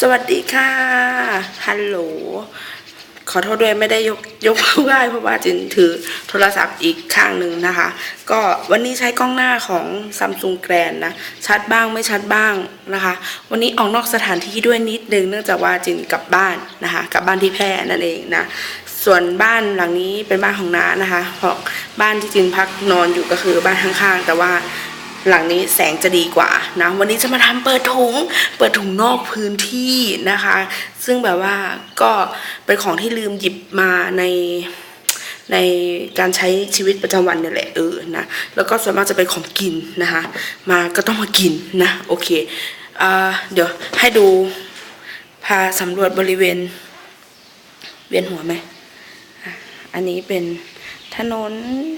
สวัสดีค่ะ ฮัลโหล ขอโทษด้วยไม่ได้ยกยกมือได้เพราะว่าจินถือโทรศัพท์อีกข้างหนึ่งนะคะ ก็วันนี้ใช้กล้องหน้าของ Samsung Grand นะ ชัดบ้างไม่ชัดบ้างนะคะ วันนี้ออกนอกสถานที่ด้วยนิดนึงเนื่องจากว่าจินกลับบ้านนะคะ กลับบ้านที่แพร่นั่นเองนะ ส่วนบ้านหลังนี้เป็นบ้านของน้านะคะเพราะบ้านที่จินพักนอนอยู่ก็คือบ้านข้างๆ แต่ว่า หลังนี้แสงจะดีกว่านะวันนี้จะมาทำเปิดถุง เปิดถุงนอกพื้นที่นะคะ ซึ่งแบบว่าก็เป็นของที่ลืมหยิบมาในในการใช้ชีวิตประจำวันเนี่ยแหละเออนะแล้วก็ส่วนมากจะเป็นของกินนะคะมาก็ต้องมากินนะโอเคอ่าเดี๋ยวให้ดูพาสำรวจบริเวณ เวียนหัวไหมอันนี้เป็นถนน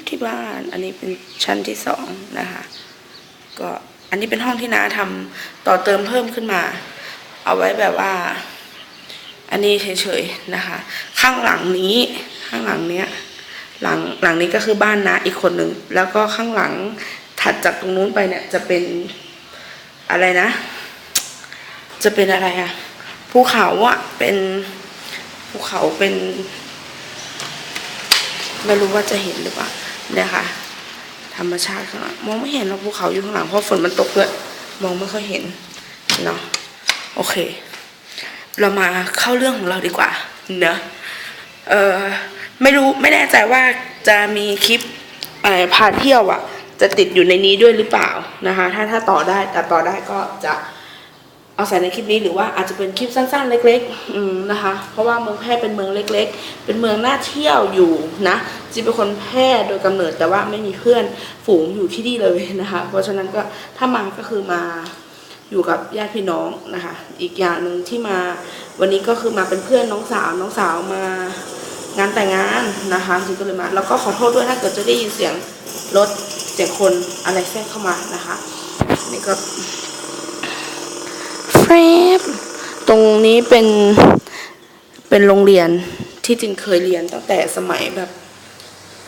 ที่บ้าน อันนี้เป็นชั้นที่สองนะคะ ก็อันนี้เป็นห้องที่น้าทำต่อเติมเพิ่มขึ้นมา เอาไว้แบบว่า อันนี้เฉยๆนะคะ ข้างหลังนี้ข้างหลังเนี้ยหลังหลังนี้ก็คือบ้านน้าอีกคนหนึ่งแล้วก็ข้างหลังถัดจากตรงนู้นไปเนี่ย จะเป็นอะไรนะ จะเป็นอะไรอะภูเขาอะเป็นภูเขาเป็น ไม่รู้ว่าจะเห็นหรือเปล่าเนี่ยค่ะ ธรรมชาติข้างหลังมองไม่เห็นเราภูเขาอยู่ข้างหลังเพราะฝนมันตกด้วยมองไม่ค่อยเห็นเนาะโอเค เรามาเข้าเรื่องของเราดีกว่าเนอะเออไม่รู้ไม่แน่ใจว่าจะมีคลิปอะไรพาเที่ยวอะ จะติดอยู่ในนี้ด้วยหรือเปล่านะคะ ถ้าถ้าต่อได้แต่ต่อได้ก็จะ เอาใส่ในคลิปนี้หรือว่าอาจจะเป็นคลิปสั้นๆ เล็กๆนะคะ เพราะว่าเมืองแพร่เป็นเมืองเล็ก ๆ เป็นเมืองน่าเที่ยวอยู่นะจีเป็นคนแพร่โดยกำเนิดแต่ว่าไม่มีเพื่อนฝูงอยู่ที่นี่เลยนะคะ เพราะฉะนั้นก็ถ้ามาก็คือมาอยู่กับญาติพี่น้องนะคะ อีกอย่างหนึ่งที่มาวันนี้ก็คือมาเป็นเพื่อนน้องสาวน้องสาวมางานแต่งงานนะคะจีก็เลยมา แล้วก็ขอโทษด้วยถ้าเกิดจะได้ยินเสียงรถเสียงคนอะไรแทรกเข้ามานะคะนี่ก็ แฟบตรงนี้เป็นเป็นโรงเรียนที่จริงเคยเรียนตั้งแต่สมัยแบบ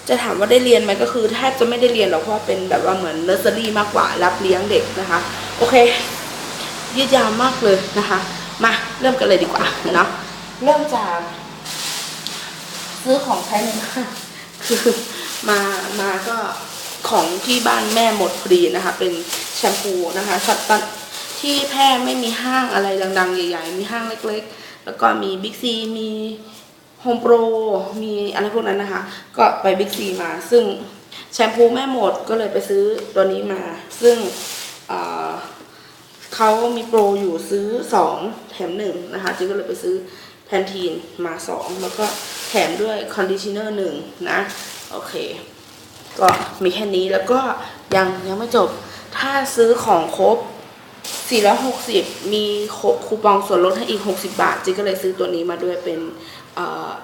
จะถามว่าได้เรียนไหมก็คือแทบจะไม่ได้เรียนหรอกเพราะเป็นแบบว่าเหมือนเนอร์เซอรี่มากกว่ารับเลี้ยงเด็กนะคะ โอเคยืดยาวมากเลยนะคะ มาเริ่มกันเลยดีกว่าเนาะเริ่มจากซื้อของใช้ในบ้านคือมามาก็ของที่บ้านแม่หมดพอดีนะคะ เป็นแชมพูนะคะช็อตตัน ที่แพร่ไม่มีห้างอะไรดัง ๆ ใหญ่ ๆ มีห้างเล็ก ๆ แล้วก็มีบิ๊กซีมีโฮมโปรมีอะไรพวกนั้นนะคะ ก็ไปบิ๊กซีมา ซึ่งแชมพูแม่หมดก็เลยไปซื้อตัวนี้มา ซึ่งเเขามีโปรอยู่ซื้อสองแถมหนึ่งนะคะจิงก็เลยไปซื้อแพนทีนมาสองแล้วก็แถมด้วยคอนดิชเนอร์หนึ่งนะ โอเค ก็มีแค่นี้แล้วก็ยังยังไม่จบถ้าซื้อของครบ 460 มีคูปองส่วนลดให้อีก 60 บาทจิก็เลยซื้อตัวนี้มาด้วยเป็น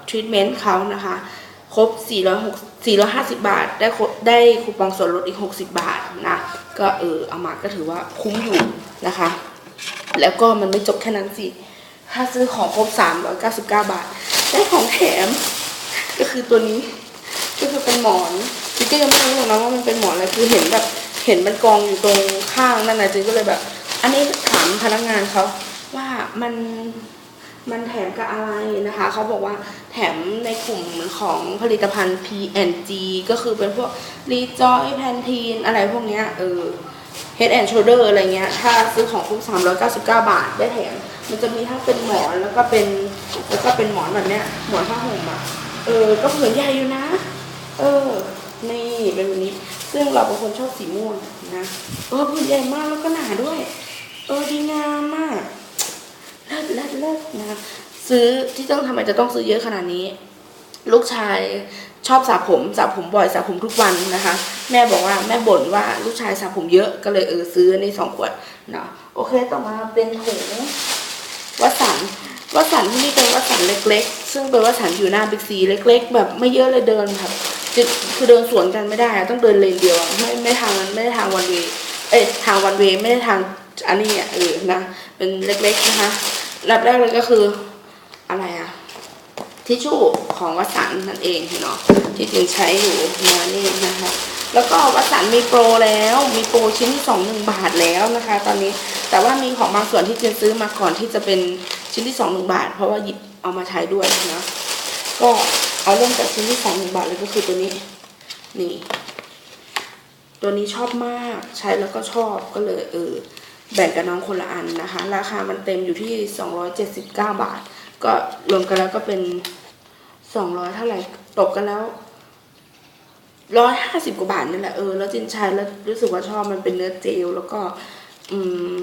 ทรีทเมนต์เขานะคะ ครบ 460 450 บาท ได้ได้คูปองส่วนลดอีก 60 บาทนะ ก็เออเอามาก็ถือว่าคุ้มอยู่นะคะ แล้วก็มันไม่จบแค่นั้นสิ ถ้าซื้อของครบ 399 บาท ได้ของแถม ก็คือตัวนี้ ก็คือเป็นหมอนจิก็ยังไม่รู้หรอกนะว่ามันเป็นหมอนอะไร คือเห็นแบบเห็นมันกองอยู่ตรงข้างนั่นนะจิก็เลยแบบ อันนี้ถามพนักงานเขาว่ามันมันแถมกับอะไรนะคะ เขาบอกว่าแถมในกลุ่มของผลิตภัณฑ์ P&G ก็คือเป็นพวก Rejoy Pantene อะไรพวกเนี้ยเออ Head and Shoulder อะไรเงี้ย ถ้าซื้อของครบ399 บาทได้แถม มันจะมีทั้งเป็นหมอนแล้วก็เป็นแล้วก็เป็นหมอนแบบเนี้ย หมอนผ้าห่มอะ เออ ก็ผืนใหญ่อยู่นะ เออ นี่เป็นแบบนี้ ซึ่งเราเป็นคนชอบสีม่วงนะ เออผืนใหญ่มากแล้วก็หนาด้วย เออดีงามมากเลิศเลิศเลิศนะซื้อที่ต้องทำไมจะต้องซื้อเยอะขนาดนี้ ลูกชายชอบสระผมสระผมบ่อยสระผมทุกวันนะคะ แม่บอกว่าแม่บ่นว่าลูกชายสระผมเยอะก็เลยเออซื้อในสองขวดเนาะโอเคต่อมาเป็นถุงวัสันวัสันที่นี่เป็นวัสันเล็ก ๆ ซึ่งเป็นวัสันอยู่หน้าบิ๊กซีเล็ก ๆ แบบไม่เยอะเลยเดินแบบจะคือเดินสวนกันไม่ได้ต้องเดินเลนเดียวไม่ไม่ทางนั้นไม่ได้ทางวันเวเอ้ยทางวันเวไม่ได้ทาง อันนี้อะเออนะ เป็นเล็กๆนะคะรับแรกเลยก็คืออะไรอะทิชชู่ของวัสันนั่นเองเนาะที่จึงใช้อยู่มานี่นะคะแล้วก็วัสันมีโปรแล้วมีโปรชิ้นที่สองหนึ่งบาทแล้วนะคะ ตอนนี้แต่ว่ามีของบางส่วนที่จึงซื้อมาก่อนที่จะเป็นชิ้นที่สองหนึ่งบาท เพราะว่าหยิบเอามาใช้ด้วยนะก็เอาเริ่มจากชิ้นที่สองหนึ่งบาทเลยก็คือตัวนี้นี่ ตัวนี้ชอบมากใช้แล้วก็ชอบก็เลยเออ แบ่งกับน้องคนละอันนะคะ ราคามันเต็มอยู่ที่ 279 บาท ก็รวมกันแล้วก็เป็น 200 เท่าไหร่ตกกันแล้วร้อยห้าสิบกว่าบาทนี่แหละเออแล้วจินใช้แล้วรู้สึกว่าชอบมันเป็นเนื้อเจลแล้วก็ อืม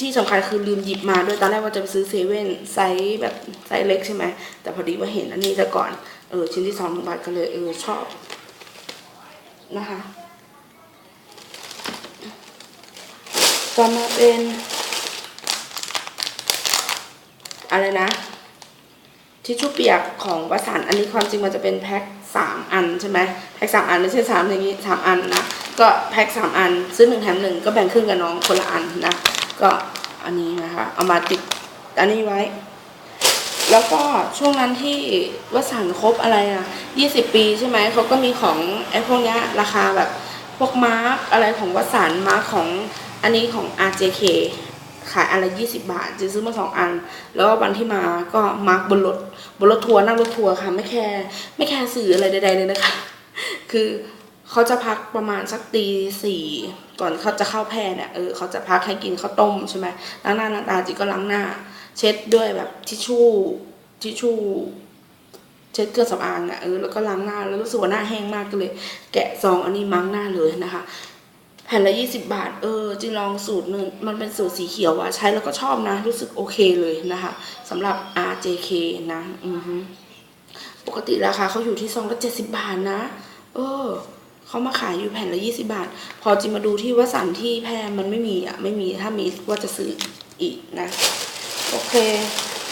ที่สำคัญคือลืมหยิบมาด้วยตอนแรกว่าจะไปซื้อเซเว่นไซส์แบบไซส์เล็กใช่ไหมแต่พอดีว่าเห็นอันนี้แต่ก่อนเออชิ้นที่สองหนึ่งบาทก็เลยเออชอบนะคะ ต่อมาเป็น อะไรนะทิชชู่เปียกของวสันอันนี้ความจริงมันจะเป็นแพ็คสามอันใช่ไหมแพ็คสามอันไม่ใช่สามอย่างนี้สามอันนะก็แพ็คสามอันซื้อหนึ่งแถมหนึ่งก็แบ่งครึ่งกับน้องคนละอันนะก็อันนี้นะคะเอามาติดอันนี้ไว้ แล้วก็ช่วงนั้นที่วสันครบอะไรอะยี่สิบปีใช่ไหมเขาก็มีของไอ้พวกเนี้ยราคาแบบพวกมาร์กอะไรของวสันมาร์กของ อันนี้ของ RJK ขายอันละยี่สิบาทจะซื้อมาสองอัน แล้ววันที่มาก็มาร์กบนรถบนรถทัวร์นั่งรถทัวร์ค่ะ ไม่แคร์ไม่แคร์สื่ออะไรใด ๆ เลยนะคะ คือเขาจะพักประมาณสักตีสี่ก่อนเขาจะเข้าแพร่เนี่ยเออเขาจะพักให้กินข้าวต้มใช่ไหมล้างหน้าล้างตาจิก็ล้างหน้า เช็ดด้วยแบบทิชชู่ทิชชู่เช็ดเครื่องสำอางอะเออแล้วก็ล้างหน้าแล้วรู้สึกว่าหน้าแห้งมากก็เลย แกะซองอันนี้มั้งหน้าเลยนะคะ แผ่นละยี่สิบาท เออจิลองสูตรนึงมันเป็นสูตรสีเขียวอะใช้แล้วก็ชอบนะ รู้สึกโอเคเลยนะคะสำหรับ RJK นะอือฮึปกติราคาเขาอยู่ที่ซองละเจ็ดสิบาทนะ เออเขามาขายอยู่แผ่นละยี่สิบาท พอจิมาดูที่ว่าสันที่แพรมันไม่มีอะ ไม่มีถ้ามีว่าจะซื้ออีกนะ โอเค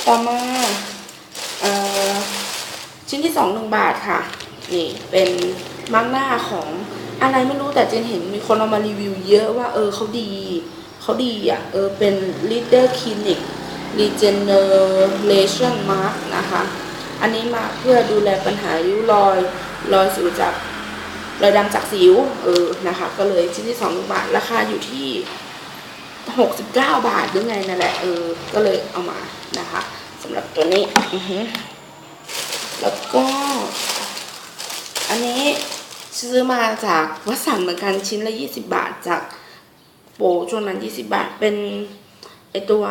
ต่อมาเอ่อชิ้นที่สองหนึ่งบาทค่ะ นี่เป็นมาร์กหน้าของ อะไรไม่รู้แต่เจนเห็นมีคนเอามารีวิวเยอะว่า เออเขาดีเขาดีอะเออเป็น Leader Clinic Regeneration Mark นะคะ อันนี้มาเพื่อดูแลปัญหาริ้วรอยรอยสิวจากรอยดำจากสิวเออนะคะ ก็เลยชิ้นที่สองบาทราคาอยู่ที่หกสิบเก้าบาทหรือไงนั่นแหละเออก็เลยเอามานะคะสำหรับตัวนี้แล้วก็ อันนี้ ซื้อมาจากวัสันเหมือนกันชิ้นละยี่สิบาทจากโปรช่วงนั้นยี่สิบาท เป็นไอตัว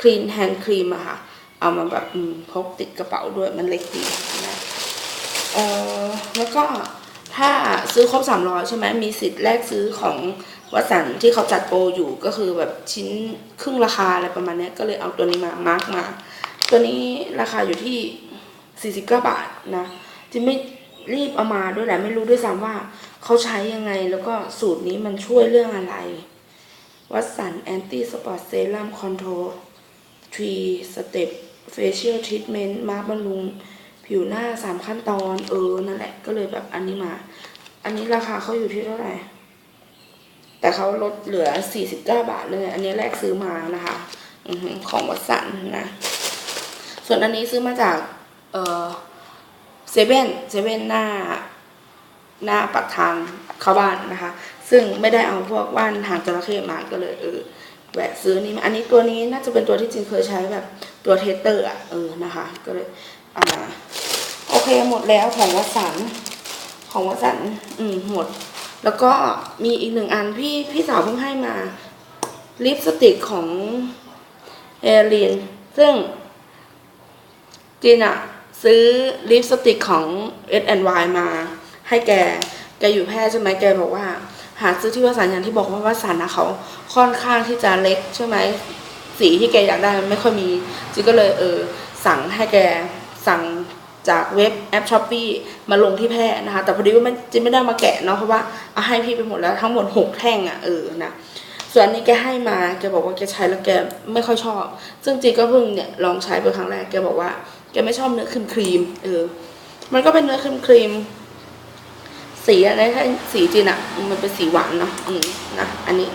คลีนแฮนด์ครีมอะค่ะ เอามาแบบพกติดกระเป๋าด้วยมันเล็กดีนะเออแล้วก็ถ้าซื้อครบสามร้อยใช่ไหมมีสิทธิ์แลกซื้อของวัสันที่เขาจัดโปรอยู่ก็คือแบบชิ้นครึ่งราคาอะไรประมาณนี้ก็เลยเอาตัวนี้มามาร์กมา ตัวนี้ราคาอยู่ที่ 49 บาทนะจิไม่ รีบเอามาด้วยแหละไม่รู้ด้วยซ้ำว่าเขาใช้ยังไงแล้วก็สูตรนี้มันช่วยเรื่องอะไร วัดสันแอนตี้สปอร์ตเซรั่มคอนโทรทรีสเต็ปเฟเชียลทรีทเมนต์มาร์บำรุง ผิวหน้าสามขั้นตอน เออ นั่นแหละ ก็เลยแบบอันนี้มา อันนี้ราคาเขาอยู่ที่เท่าไหร่ แต่เขาลดเหลือ 49 บาทเลย อันนี้แรกซื้อมานะคะอของวัดสันนะ ส่วนอันนี้ซื้อมาจาก เออ เซเว่นเซเว่นหน้าหน้าปักทางเข้าบ้านนะคะ ซึ่งไม่ได้เอาพวกว่านหางจระเข้มาก็เลยเออแวะซื้อนี่มาอันนี้ตัวนี้น่าจะเป็นตัวที่จริงเคยใช้แบบตัวเทสเตอร์อะเออนะคะ ก็เลยอามาโอเคหมดแล้วของวัสันของวัสันอืมหมด แล้วก็มีอีกหนึ่งอันพี่พี่สาวเพิ่งให้มาลิปสติกของเอลินซึ่งจินอะ ซื้อลิปสติกของ S Y มา ให้แก แกอยู่แพร่ใช่ไหมแกบอกว่า หาซื้อที่วสันอย่างที่บอกว่าวสันนะเขาค่อนข้างที่จะเล็กใช่ไหมสีที่แกอยากได้มันไม่ค่อยมีจินก็เลยเออสั่งให้แกสั่งจากเว็บแอปช้อปปีมาลงที่แพร่นะคะ แต่พอดีว่ามันจิไม่ได้มาแกะเนาะเพราะว่าเอาให้พี่ไปหมดแล้วทั้งหมดหกแท่งอะเออนะส่วนนนี้แกให้มาแกบอกว่าแกใช้แล้วแกไม่ค่อยชอบ ซึ่งจีก็เพิ่งเนี่ยลองใช้เป็นครั้งแรกแกบอกว่า แกไม่ชอบเนื้อครีมครีมเออ มันก็เป็นเนื้อครีมครีมสีอะไรถ้าสีจีนอะมันเป็นสีหวานเนาะอืมนะอันนี้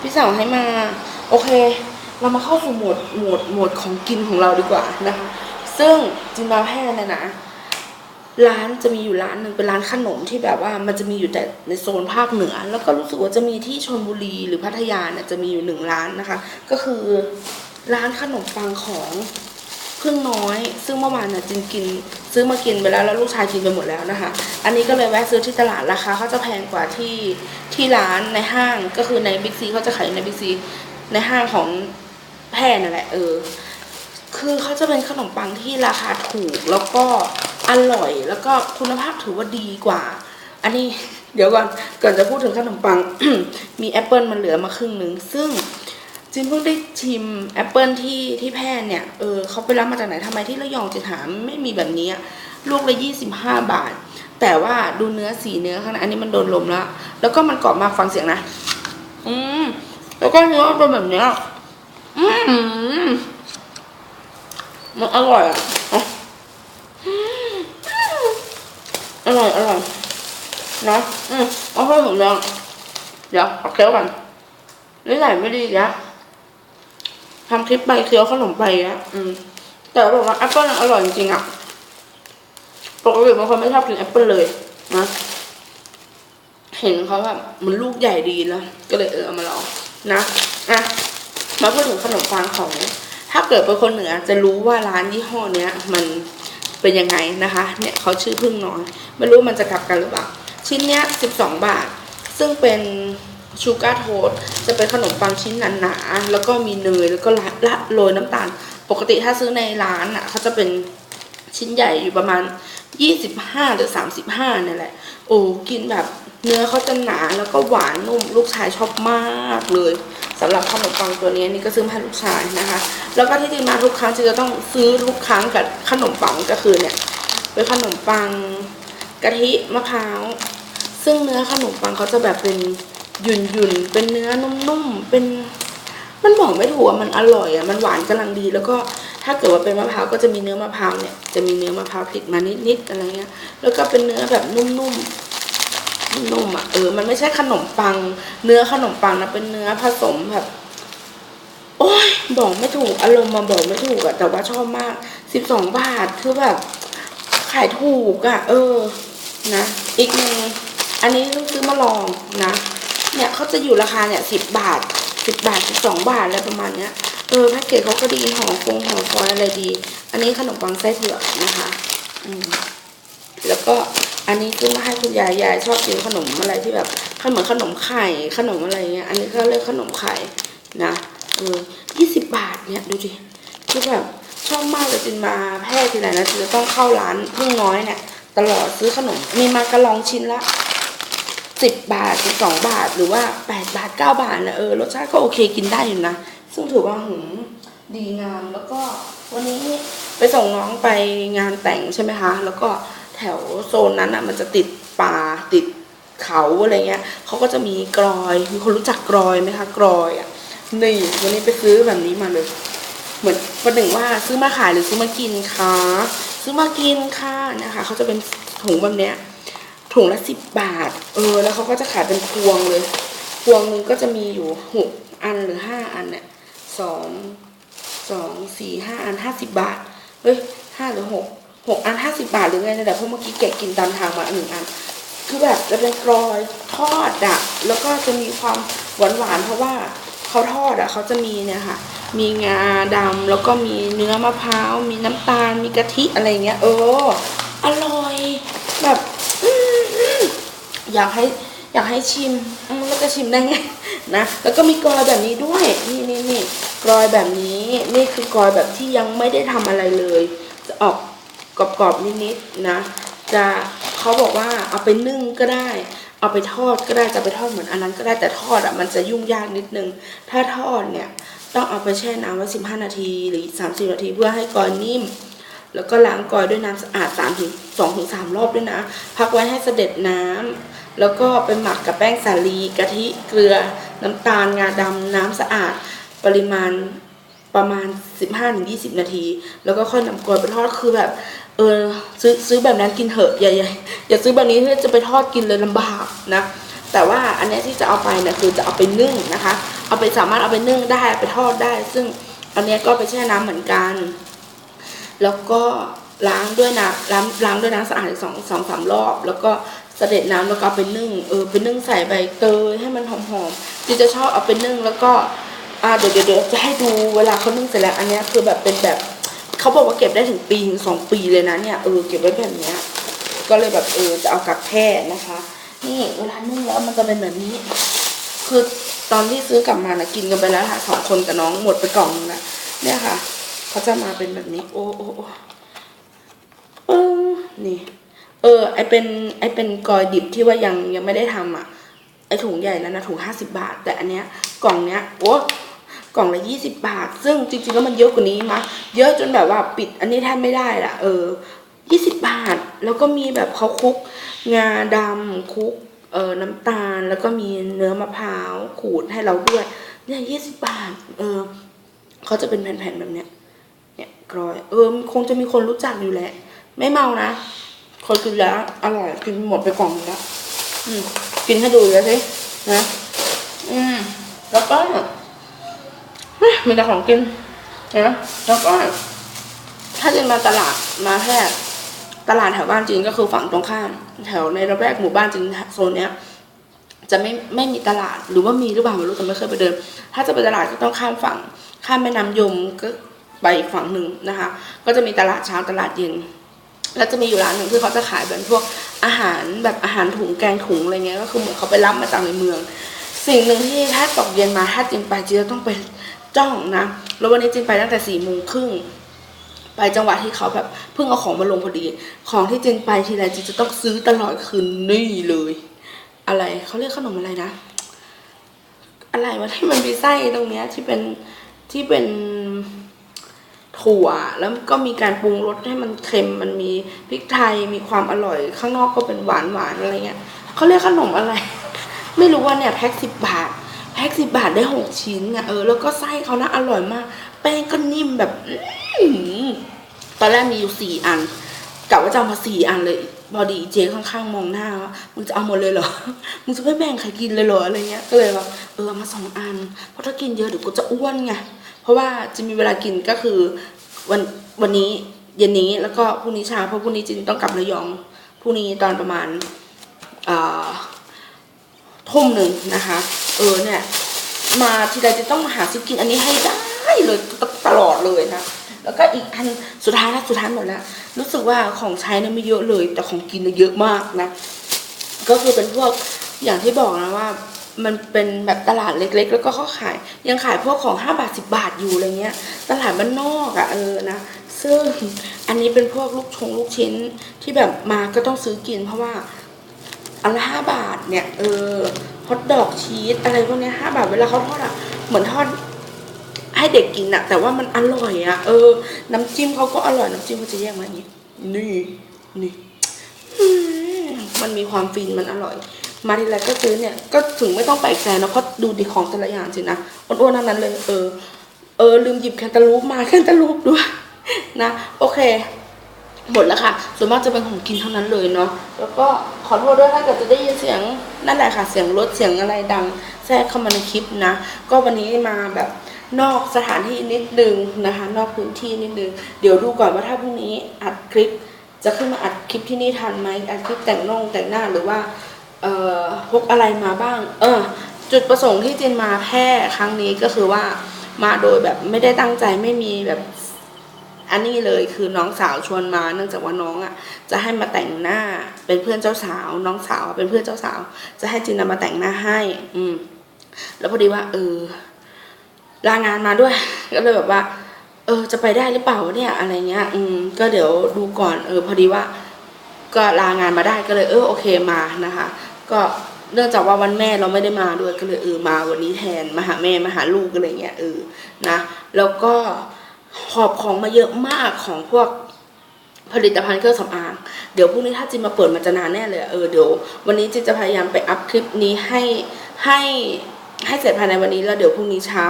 พี่สาวให้มา โอเค เรามาเข้าสู่โหมดโหมดโหมดของกินของเราดีกว่านะคะซึ่งจินมาแพร่เนี่ยนะร้านจะมีอยู่ร้านหนึ่งเป็นร้านขนมที่แบบว่ามันจะมีอยู่แต่ในโซนภาคเหนือ แล้วก็รู้สึกว่าจะมีที่ชลบุรีหรือพัทยาเนี่ยจะมีอยู่หนึ่งร้านนะคะ ก็คือร้านขนมปังของ พึ่งน้อย ซึ่งเมื่อวานน่ะจินกิน ซื้อมากินไปแล้วแล้วลูกชายกินไปหมดแล้วนะคะ อันนี้ก็เลยแวะซื้อที่ตลาดราคาเขาจะแพงกว่าที่ที่ร้านในห้างก็คือในบิ๊กซีเขาจะขายในบิ๊กซีในห้างของแพร่นั่นแหละเออคือเขาจะเป็นขนมปังที่ราคาถูกแล้วก็อร่อยแล้วก็คุณภาพถือว่าดีกว่า อันนี้เดี๋ยวก่อนก่อนจะพูดถึงขนมปังมีแอปเปิลมันเหลือมาครึ่งหนึ่งซึ่ง จินเพิ่งได้ชิมแอปเปิลที่ที่แพร่เนี่ย เออเขาไปรับมาจากไหนทำไมที่ระยองจินหาไม่มีแบบนี้ลูกละยี่สิบห้าบาท แต่ว่าดูเนื้อสีเนื้อข้างในอันนี้มันโดนลมแล้ว แล้วก็มันกรอบมาฟังเสียงนะ อืม แล้วก็เนื้อเป็นแบบเนี้ยอืมมันอร่อยอะอะอร่อยอร่อยนะอืมเอาให้ผมลองเดี๋ยวขอเคี้ยวก่อนนิสัยไม่ดีอีกแล้ว ทำคลิปไปเคี้ยวขนมไปอะอืม แต่บอกว่าแอปเปิ้ลอร่อยจริงๆอะปกติบางคนไม่ชอบกินแอปเปิ้ลเลยนะเห็นเขาแบบมันลูกใหญ่ดีแล้วก็เลยเออเอามาลองนะอะมาพูดถึงขนมปังของ ถ้าเกิดเป็นคนเหนือจะรู้ว่าร้านยี่ห้อเนี้ย มันเป็นยังไงนะคะ เนี่ยเขาชื่อพึ่งน้อยไม่รู้มันจะกลับกันหรือเปล่าชิ้นเนี้ยสิบสองบาท ซึ่งเป็น ชูการ์โทสจะเป็นขนมปังชิ้นหนาๆแล้วก็มีเนยแล้วก็ละละโรยน้ำตาล ปกติถ้าซื้อในร้านอะเขาจะเป็นชิ้นใหญ่อยู่ประมาณยี่สิบห้าหรือสามสิบห้านี่แหละ โอ้กินแบบเนื้อเขาจะหนาแล้วก็หวานนุ่มลูกชายชอบมากเลยสำหรับขนมปังตัวนี้นี่ก็ซื้อมาให้ลูกชายนะคะ แล้วก็ที่จริงมาทุกครั้งจะจะต้องซื้อทุกครั้งกับขนมปังก็คือเนี่ยเป็นขนมปังกะทิมะพร้าวซึ่งเนื้อขนมปังเขาจะแบบเป็น หยุ่นหยุ่นๆเป็นเนื้อนุ่มๆเป็นมันบอกไม่ถูกอะมันอร่อยอะมันหวานกำลังดี แล้วก็ถ้าเกิดว่าเป็นมะพร้าวก็จะมีเนื้อมะพร้าวเนี่ยจะมีเนื้อมะพร้าวติดมานิดๆอะไรเงี้ยแล้วก็เป็นเนื้อแบบนุ่มๆนุ่มๆอะเออมันไม่ใช่ขนมปัง เนื้อขนมปังนะเป็นเนื้อผสมแบบ โอ้ยบอกไม่ถูกอารมณ์มาบอกไม่ถูกอะแต่ว่าชอบมากสิบสองบาทคือแบบ ขายถูกอะเออ นะอีกหนึ่งอันนี้ต้องซื้อมาลองนะ เนี่ยเขาจะอยู่ราคาเนี่ยสิบบาทสิบบาทสิบสองบาทอะไรประมาณเนี้ยเออแพ็กเกจเขาก็ดีห่อฟงห่อฟอยอะไรดี อันนี้ขนมปังไส้เผือกนะคะ อืมแล้วก็อันนี้ซื้อมาให้คุณยายยายชอบกินขนมอะไรที่แบบขนมขนมไข่ขนมอะไรเงี้ย อันนี้เขาเรียกขนมไข่นะเออยี่สิบบาทเนี่ยดูดิคือแบบชอบมากเลยจินมาแพร่ทีไรนะจินจะต้องเข้าร้านพึ่งน้อยเนี่ยตลอดซื้อขนมมีมากระลองชิ้นละ สิบบาทสิบสองบาทหรือว่าแปดบาทเก้าบาทนะเออรสชาติก็โอเคกินได้อยู่นะ ซึ่งถือว่าหืมดีงามแล้วก็วันนี้ไปส่งน้องไปงานแต่งใช่ไหมคะ แล้วก็แถวโซนนั้นอะมันจะติดป่าติดเขาอะไรเงี้ยเขาก็จะมีกรอยมีคนรู้จักกรอยไหมคะกรอยอะนี่วันนี้ไปซื้อแบบนี้มาเลย เหมือนประหนึ่งว่าซื้อมาขายหรือซื้อมากินคะซื้อมากินค่ะนะคะเขาจะเป็นถุงแบบเนี้ย ถุงละสิบบาท เออ แล้วเขาก็จะขายเป็นพวงเลย พวงหนึงก็จะมีอยู่หกอันหรือห้าอันเนี่ยสองสองสี่ห้าอันห้าสิบบาทเฮ้ยห้าหรือหกหกอันห้าสิบาทหรือไงเนี่ยแต่เพราะเมื่อกี้แกะกินตามทางมาอันหนึ่งอัน คือแบบจะเป็นกรอยทอดอะแล้วก็จะมีความหวานหวานๆเพราะว่าเขาทอดอะเขาจะมีเนี่ยค่ะ มีงาดำแล้วก็มีเนื้อมะพร้าว มีน้ำตาล มีกะทิอะไรเงี้ย เออ อร่อย แบบ อืมอืม อยากให้อยากให้ชิมแล้วจะชิมได้ไงนะ แล้วก็มีกรอยแบบนี้ด้วย นี่นี่นี่กรอยแบบนี้ นี่คือกรอยแบบที่ยังไม่ได้ทำอะไรเลย จะออกกรอบๆนิดๆนะ จะเขาบอกว่าเอาไปนึ่งก็ได้ เอาไปทอดก็ได้ จะไปทอดเหมือนอันนั้นก็ได้ แต่ทอดอะมันจะยุ่งยากนิดนึง ถ้าทอดเนี่ยต้องเอาไปแช่น้ำไว้สิบห้านาทีหรือสามสิบนาทีเพื่อให้กรอยนิ่มแล้วก็ล้างกรอยด้วยน้ำสะอาดสามถึงสองถึงสามรอบด้วยนะ พักไว้ให้เสด็จน้ำ แล้วก็ไปหมักกับแป้งสาลีกะทิเกลือ น้ำตาลงาดำน้ำสะอาด ปริมาณประมาณ 15-20 นาที แล้วก็ค่อยนำกรอยไปทอดคือแบบ เออซื้อซื้อแบบนั้นกินเถอะอย่าอย่าอย่าซื้อแบบนี้ที่จะไปทอดกินเลยลำบากนะแต่ว่าอันนี้ที่จะเอาไปเนี่ยคือจะเอาไปนึ่งนะคะ เอาไปสามารถเอาไปนึ่งได้เอาไปทอดได้ ซึ่งอันนี้ก็ไปแช่น้ำเหมือนกัน แล้วก็ล้างด้วยน้ำล้างล้างด้วยน้ำสะอาดอีกสองสองสามรอบ แล้วก็ เสด็จน้ำแล้วก็เอาไปนึ่งเออไปนึ่งใส่ใบเตยให้มันหอมๆที่จะชอบเอาไปนึ่งแล้วก็อ่าเดี๋ยวเดี๋ยวจะให้ดูเวลาเขานึ่งเสร็จแล้วอันนี้คือแบบเป็นแบบเขาบอกว่าเก็บได้ถึงปีถึงสองปีเลยนะเนี่ยเออเก็บไว้แบบเนี้ยก็เลยแบบเออจะเอากลับแท่นะคะ นี่เวลานึ่งแล้วมันจะเป็นแบบนี้ คือตอนที่ซื้อกลับมานะกินกันไปแล้วค่ะสองคนกับน้องหมดไปกล่องนึงนะเนี่ยค่ะเขาจะมาเป็นแบบนี้ โอ้โอ้โอ้เออนี่ เออ ไอเป็นไอเป็นกอยดิบที่ว่ายังยังไม่ได้ทำอะ ไอถุงใหญ่นั้นนะถุงห้าสิบาท แต่อันเนี้ยกล่องเนี้ยโอ้กล่องละยี่สิบาท ซึ่งจริงๆแล้วมันเยอะกว่านี้มะเยอะจนแบบว่าปิดอันนี้แทบไม่ได้ละเออยี่สิบบาท แล้วก็มีแบบเขาคุก งาดำคุกเออน้ำตาลแล้วก็มีเนื้อมะพร้าวขูดให้เราด้วย เนี่ยยี่สิบาท เออเขาจะเป็นแผ่นๆแบบเนี้ย เนี่ยกรอย เออ คงจะมีคนรู้จักอยู่แหละ ไม่เมานะ คนกินแล้วอร่อยกินหมดไปกล่องนึงแล้วอืม กินให้ดูเลยสินะอืม แล้วก็เฮ้ยมีแต่ของกินนะแล้วก็ถ้าจะมาตลาดมาแพร่ตลาดแถวบ้านจริงก็คือฝั่งตรงข้าม แถวในระแวกหมู่บ้านจริงโซนเนี้ยจะไม่ไม่มีตลาดหรือว่ามีหรือเปล่าไม่รู้แต่ไม่เคยไปเดิน ถ้าจะไปตลาดก็ต้องข้ามฝั่ง ข้ามแม่น้ำยมก็ไปอีกฝั่งหนึ่งนะคะ ก็จะมีตลาดเช้าตลาดเย็น แล้วจะมีอยู่ร้านหนึ่งที่เขาจะขายแบบพวกอาหารแบบอาหารถุงแกงถุงอะไรเงี้ยก็คือเหมือนเขาไปรับมาจากในเมือง สิ่งหนึ่งที่ถ้าตกเย็นมาถ้าจินไปจินจะต้องไปจ้องนะแล้ววันนี้จินไปตั้งแต่สี่โมงครึ่งไปจังหวะที่เขาแบบเพิ่งเอาของมาลงพอดี ของที่จินไปทีไรจินจะต้องซื้อตลอดคืนนี่เลย อะไรเขาเรียกขนมอะไรนะ อะไรวะที่มันมีไส้ตรงเนี้ยที่เป็นที่เป็น ถั่วแล้วก็มีการปรุงรสให้มันเค็มมันมีพริกไทยมีความอร่อย ข้างนอกก็เป็นหวานหวานอะไรเงี้ยเขาเรียกขนมอะไร ไม่รู้ว่าเนี่ยแพ็คสิบบาทแพ็คสิบบาทได้หกชิ้นไงเออแล้วก็ไส้เขานะอร่อยมาก แป้งก็นิ่มแบบอื้อตอนแรกมีอยู่สี่อันกะว่าจะเอามาสี่อันเลยพอดีเจ๊ข้างๆมองหน้าว่ามึงจะเอาหมดเลยเหรอ มึงจะไม่แบ่งใครกินเลยเหรออะไรเงี้ยก็เลยว่าเออมาสองอัน เพราะถ้ากินเยอะเดี๋ยวกูจะอ้วนไง เพราะว่าจะมีเวลากินก็คือวันวันนี้เย็นนี้แล้วก็พรุ่งนี้เช้าเพราะพรุ่งนี้จินต้องกลับระยองพรุ่งนี้ตอนประมาณทุ่มหนึ่งนะคะ เออเนี่ย มาทีไรจะต้องมาหาซื้อกินอันนี้ให้ได้เลยตลอดเลยนะแล้วก็อีกอันสุดท้ายแล้วสุดท้ายหมดแล้วรู้สึกว่าของใช้เนี่ยไม่เยอะเลย แต่ของกินเนี่ยเยอะมากนะ ก็คือเป็นพวกอย่างที่บอกนะว่า มันเป็นแบบตลาดเล็ก ๆ แล้วก็เขาขาย ยังขายพวกของห้าบาทสิบาทอยู่อะไรเงี้ย ตลาดบ้านนอกอะ่ะเออนะ ซึ่งอันนี้เป็นพวกลูกชงลูกชิ้นที่แบบมาก็ต้องซื้อกิน เพราะว่าอันละห้าบาทเนี่ยเออฮอทดอกชีสอะไรพวกเนี้ยห้าบาทเวลาเขาทอดอะ่ะเหมือนทอดให้เด็กกินอะแต่ว่ามันอร่อยอะเออ น้ำจิ้มเขาก็อร่อยน้ำจิ้มเขาจะแยกมาอย่างนี้ นี่นี่มันมีความฟินมันอร่อย มาทีไรก็ซื้อเนี่ยก็ถึงไม่ต้องไปแกลนะเพราะดูดีของแต่ละอย่างสินะอ้วนๆทั้งนั้นเลยเออเออลืมหยิบแคนตาลูปมาแคนตาลูปด้วยนะโอเค หมดแล้วค่ะ ส่วนมากจะเป็นของกินเท่านั้นเลยเนาะแล้วก็ขอโทษด้วยถ้าเกิดจะได้ยินเสียงนั่นแหละค่ะเสียงรถเสียงอะไรดังแทรกเข้ามาในคลิปนะ ก็วันนี้มาแบบนอกสถานที่นิดนึงนะคะ นอกพื้นที่นิดนึงเดี๋ยวดูก่อนว่าถ้าพรุ่งนี้อัดคลิป จะขึ้นมาอัดคลิปที่นี่ทันไหมอัดคลิปแต่งน่องแต่งหน้าหรือว่า เอ่อพกอะไรมาบ้าง เออ จุดประสงค์ที่จินมาแพร่ครั้งนี้ก็คือว่ามาโดยแบบไม่ได้ตั้งใจไม่มีแบบอันนี้เลยคือน้องสาวชวนมา เนื่องจากว่าน้องอะจะให้มาแต่งหน้าเป็นเพื่อนเจ้าสาว น้องสาวเป็นเพื่อนเจ้าสาว จะให้จินนามาแต่งหน้าให้ อืม แล้วพอดีว่า เออลางานมาด้วยก็เลยแบบว่า เออ จะไปได้หรือเปล่าเนี่ยอะไรเงี้ย อืม ก็เดี๋ยวดูก่อน เออ พอดีว่า ก็ลางานมาได้ก็เลย เออโอเคมานะคะ ก็เนื่องจากว่าวันแม่เราไม่ได้มาด้วยก็เลยเออมาวันนี้แทนมาหาแม่มาหาลูกอะไรเงี้ยเออนะ แล้วก็หอบของมาเยอะมากของพวกผลิตภัณฑ์เครื่องสำอาง เดี๋ยวพรุ่งนี้ถ้าจินมาเปิดมันจะนานแน่เลย เออเดี๋ยววันนี้จินจะพยายามไปอัพคลิปนี้ให้ให้ ให้เสร็จภายในวันนี้แล้วเดี๋ยวพรุ่งนี้เช้า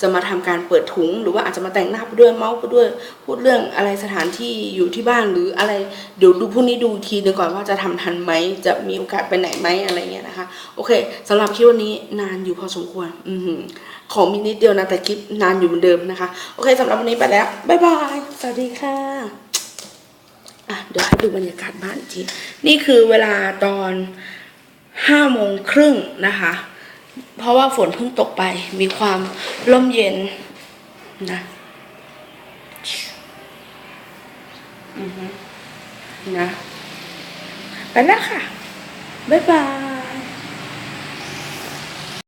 จะมาทำการเปิดถุง หรือว่าอาจจะมาแต่งหน้าไปด้วยเมาส์ไปด้วย พูดเรื่องอะไรสถานที่อยู่ที่บ้านหรืออะไรเดี๋ยวดูพรุ่งนี้ดูทีหนึงก่อนว่าจะทำทันไหมจะมีโอกาสไปไหนไหมอะไรเงี้ยนะคะ โอเคสำหรับคลิปวันนี้นานอยู่พอสมควร อืของมีนิดเดียวนะแต่คลิปนานอยู่เหมือนเดิมนะคะ โอเคสำหรับวันนี้ไปแล้วบ๊ายบายสวัสดีค่ะอะเดี๋ยวให้ดูบรรยากาศบ้านทีนี่คือเวลาตอนห้าโมงครึ่งนะคะ เพราะว่าฝนเพิ่งตกไป มีความร่มเย็นนะอือฮึนะ ไปแล้วค่ะ บ๊ายบาย